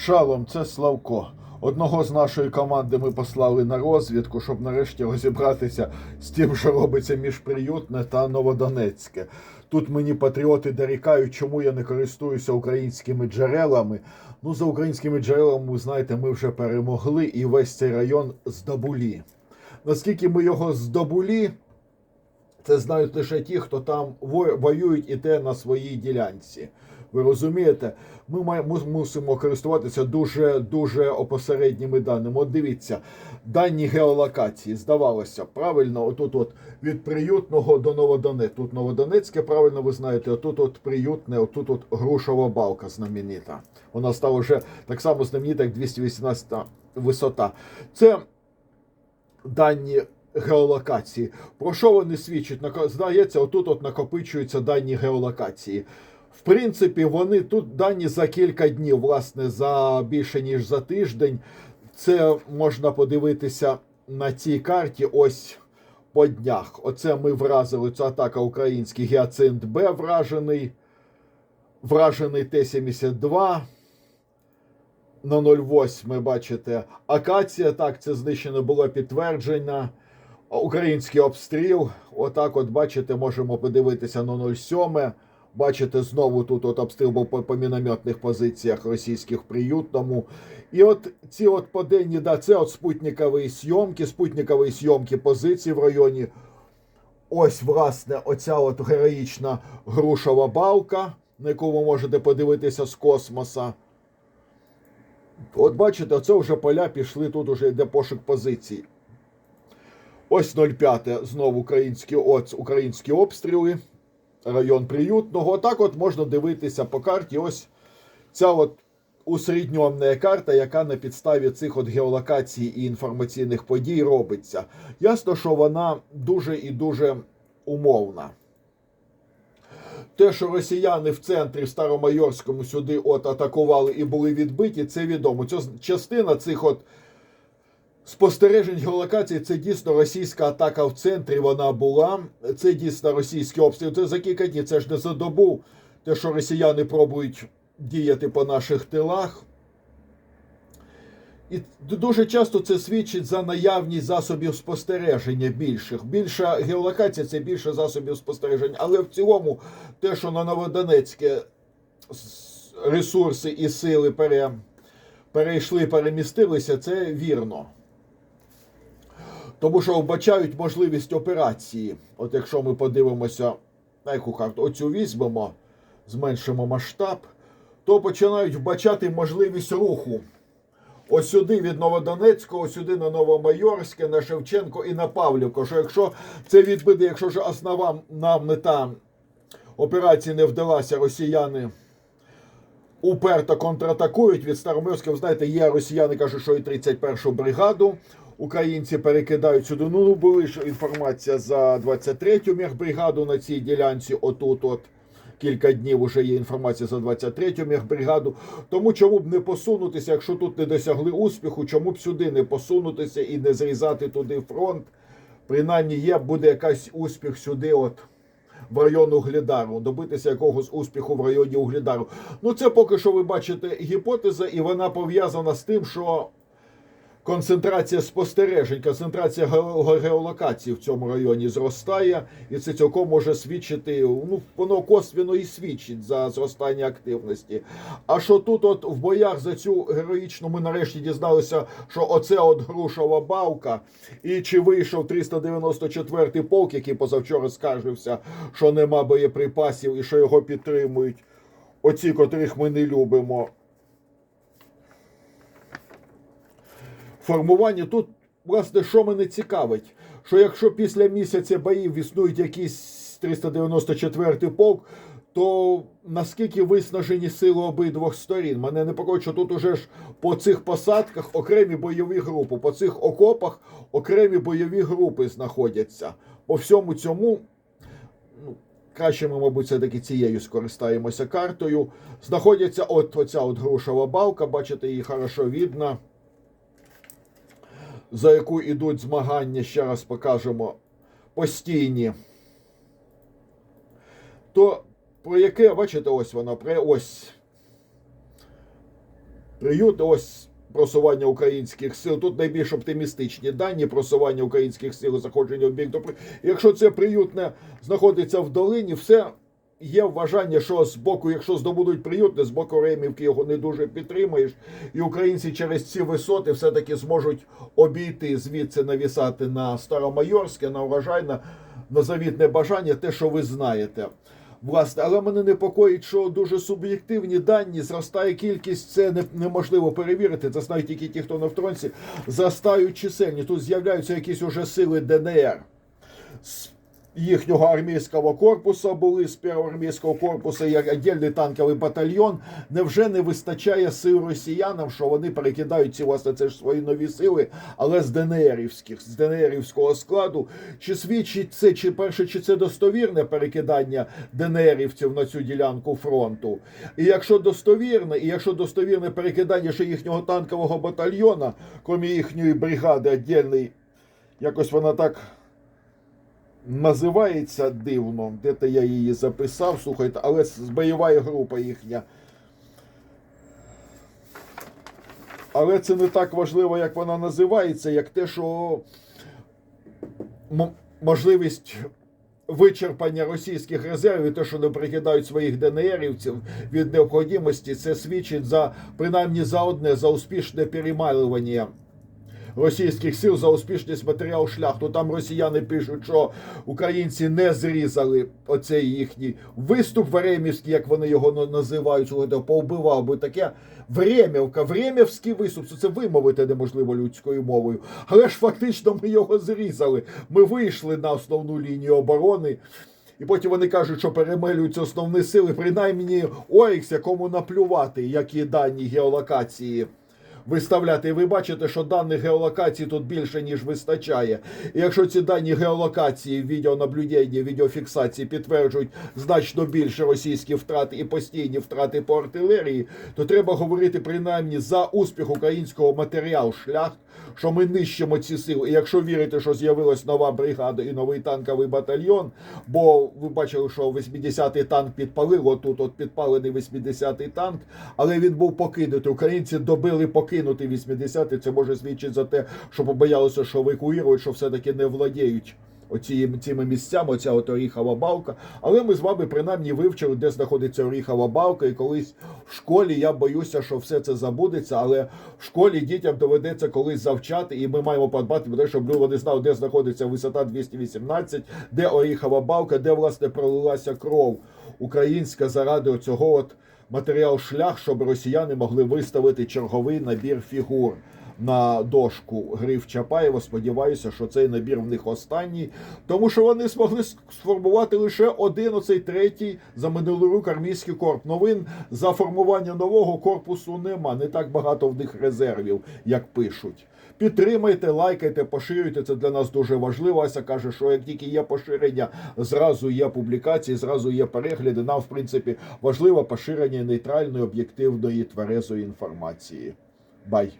Шалом, це Славко. Одного з нашої команди ми послали на розвідку, щоб нарешті розібратися з тим, що робиться між Приютне та Новодонецьке. Тут мені патріоти дорікають, чому я не користуюся українськими джерелами. Ну, за українськими джерелами, ви знаєте, ми вже перемогли і весь цей район здобулі. Наскільки ми його здобулі, це знають лише ті, хто там воюють і те на своїй ділянці. Ви розумієте, ми маємо мусимо користуватися дуже дуже опосередніми даними. От дивіться, дані геолокації здавалося правильно. Отут, от від приютного до Новодоне. Тут Новодонецьке, правильно ви знаєте. Отут, от приютне, отут, от грушова балка знаменита. Вона стала вже так само знаменита, як 218 висота. Це дані геолокації. Про що вони свідчать? Здається, отут от накопичуються дані геолокації. В принципі, вони тут дані за кілька днів, власне, за більше ніж за тиждень. Це можна подивитися на цій карті. Ось по днях. Оце ми вразили. Це атака український гіацинт Б вражений. Вражений Т-72 на 08, бачите. Акація, так, це знищено було підтверджено. Український обстріл. Отак, от бачите, можемо подивитися на 07. Бачите, знову тут от обстріл по, по мінометних позиціях російських приютному. І от ці от поденні, да, це от спутникові зйомки, спутникові зйомки позицій в районі. Ось, власне, оця от героїчна грушова балка, на яку ви можете подивитися з космоса. От бачите, оце вже поля пішли, тут уже йде пошук позицій. Ось 05 знову українські, от, українські обстріли, район приютного. Отак от можна дивитися по карті. Ось ця от усередньомна карта, яка на підставі цих от геолокацій і інформаційних подій робиться. Ясно, що вона дуже і дуже умовна. Те, що росіяни в центрі Старомайорському сюди от атакували і були відбиті, це відомо. Частина цих от спостережень геолокації це дійсно російська атака в центрі. Вона була. Це дійсно російський обстріл. Це за кілька днів, це ж не за добу. Те, що росіяни пробують діяти по наших тилах. І дуже часто це свідчить за наявність засобів спостереження більших. Більша геолокація це більше засобів спостереження. Але в цілому, те, що на Новодонецьке ресурси і сили пере, перейшли, перемістилися, це вірно. Тому що вбачають можливість операції. От якщо ми подивимося на яку карту, оцю візьмемо, зменшимо масштаб, то починають вбачати можливість руху. Ось сюди від Новодонецького, сюди на Новомайорське, на Шевченко і на Павлівку. Що якщо це відбиде, якщо ж основна мета операції не вдалася, росіяни уперто контратакують від Старомирська. Ви знаєте, є росіяни кажуть, що і 31-шу бригаду. Українці перекидають сюди. Ну, були ж інформація за 23-ю мехбригаду на цій ділянці. Отут, от кілька днів вже є інформація за 23-ю мехбригаду. Тому чому б не посунутися, якщо тут не досягли успіху, чому б сюди не посунутися і не зрізати туди фронт? Принаймні є, буде якась успіх сюди, от в район Угледару, добитися якогось успіху в районі Угледару. Ну, це поки що ви бачите гіпотеза, і вона пов'язана з тим, що концентрація спостережень, концентрація геолокації в цьому районі зростає, і це цілком може свідчити. Ну, воно косвіно і свідчить за зростання активності. А що тут, от в боях за цю героїчну, ми нарешті дізналися, що оце от грушова балка, і чи вийшов 394-й полк, який позавчора скаржився, що нема боєприпасів і що його підтримують. Оці, котрих ми не любимо. Формування. Тут, власне, що мене цікавить, що якщо після місяця боїв існують якісь 394-й полк, то наскільки виснажені сили обидвох сторін? Мене непокоїть, що тут уже ж по цих посадках окремі бойові групи, по цих окопах окремі бойові групи знаходяться. По всьому цьому. ну, Краще ми, мабуть, все-таки цією скористаємося картою. Знаходяться от оця от грушова балка, бачите, її хорошо видно за яку йдуть змагання, ще раз покажемо, постійні. То про яке, бачите, ось воно, про ось приют. Ось просування українських сил. Тут найбільш оптимістичні дані просування українських сил заходження в бік до при- Якщо це приютне знаходиться в долині, все. Є вважання, що з боку, якщо здобудуть приютне, з боку Ремівки його не дуже підтримаєш, і українці через ці висоти все-таки зможуть обійти звідси навісати на Старомайорське, на урожайне, на завітне бажання, те, що ви знаєте. Власне, але мене непокоїть, що дуже суб'єктивні дані, зростає кількість, це не, неможливо перевірити. Це знають тільки ті, хто на фронті, зростають чисельні. Тут з'являються якісь уже сили ДНР. Їхнього армійського корпусу були з першого армійського корпусу як віддільний танковий батальйон. Невже не вистачає сил росіянам, що вони перекидають ці власне це ж свої нові сили, але з ДНРівських, з ДНРівського складу? Чи свідчить це, чи перше, чи це достовірне перекидання ДНРівців на цю ділянку фронту? І якщо достовірне, і якщо достовірне перекидання ще їхнього танкового батальйона, крім їхньої бригади, віддільний, якось вона так називається дивно. Де-то я її записав, слухайте, але з- бойова група їхня. Але це не так важливо, як вона називається, як те, що можливість вичерпання російських резервів, те, що не прикидають своїх ДНРівців від необхідності, це свідчить за принаймні за одне за успішне перемалювання російських сил за успішність матеріал шляхту. Там росіяни пишуть, що українці не зрізали оцей їхній виступ Времівський, як вони його називають, повбивав би таке. Времівка, Времівський виступ, це вимовити неможливо людською мовою. Але ж фактично ми його зрізали. Ми вийшли на основну лінію оборони. І потім вони кажуть, що перемелюються основні сили, принаймні Орікс, якому наплювати, які дані геолокації виставляти. І ви бачите, що даних геолокації тут більше, ніж вистачає. І якщо ці дані геолокації, відеонаблюдення, відеофіксації підтверджують значно більше російські втрати і постійні втрати по артилерії, то треба говорити принаймні за успіх українського матеріалу шлях. Що ми нищимо ці сили, і якщо вірити, що з'явилась нова бригада і новий танковий батальйон, бо ви бачили, що 80-й танк підпалило тут, от підпалений 80-й танк, але він був покинутий. Українці добили покинути 80-й. Це може свідчити за те, що побоялися, що евакуюють, що все-таки не владіють оці, цими місцями, оця от Оріхова балка. Але ми з вами принаймні вивчили, де знаходиться Оріхова балка, і колись в школі я боюся, що все це забудеться, але в школі дітям доведеться колись завчати, і ми маємо подбати те, щоб люди знали, де знаходиться висота 218, де Оріхова балка, де власне пролилася кров українська заради цього от матеріал шлях, щоб росіяни могли виставити черговий набір фігур на дошку гриф Чапаєва. Сподіваюся, що цей набір в них останній, тому що вони змогли сформувати лише один оцей третій за минулий рік армійський корпус. Новин за формування нового корпусу нема. Не так багато в них резервів, як пишуть. Підтримайте, лайкайте, поширюйте. Це для нас дуже важливо. Ася каже, що як тільки є поширення, зразу є публікації, зразу є перегляди. Нам, в принципі, важливо поширення нейтральної, об'єктивної, тверезої інформації. Бай.